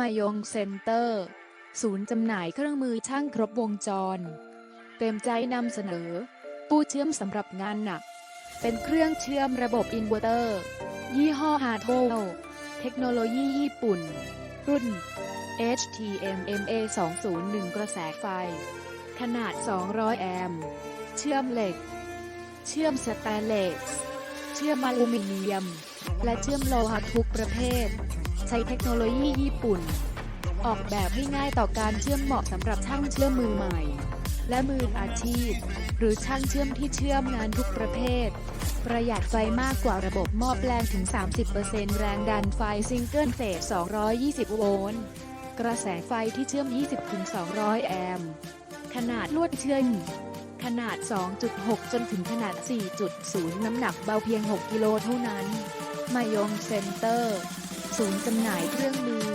มายงเซ็นเตอร์ ศูนย์จำหน่ายเครื่องมือช่างครบวงจร เต็มใจนำเสนอ ตู้เชื่อมสำหรับงานหนัก เป็นเครื่องเชื่อมระบบอินเวอร์เตอร์ ยี่ห้อฮาโทเทคโนโลยีญี่ปุ่น รุ่น HTMMA 201 กระแสไฟ ขนาด 200 แอมป์เชื่อมเหล็ก เชื่อมสแตนเลส เชื่อมอลูมิเนียม และเชื่อมโลหะทุกประเภท ใช้เทคโนโลยีญี่ปุ่น ออกแบบให้ง่ายต่อการเชื่อมเหมาะสำหรับช่างเชื่อมมือใหม่ และมืออาชีพ หรือช่างเชื่อมที่เชื่อมงานทุกประเภท ประหยัดไฟมากกว่าระบบม้อแปลงถึง 30%แรงดันไฟซิงเกิลเฟส 220 โวลต์กระแสไฟที่เชื่อม 20-200 แอมป์ขนาดลวดเชื่อมขนาด 2.6 จนถึงขนาด 4.0 น้ำหนักเบาเพียง 6 กิโลเท่านั้น มายงเซ็นเตอร์ ศูนย์จำหน่ายเครื่องมือ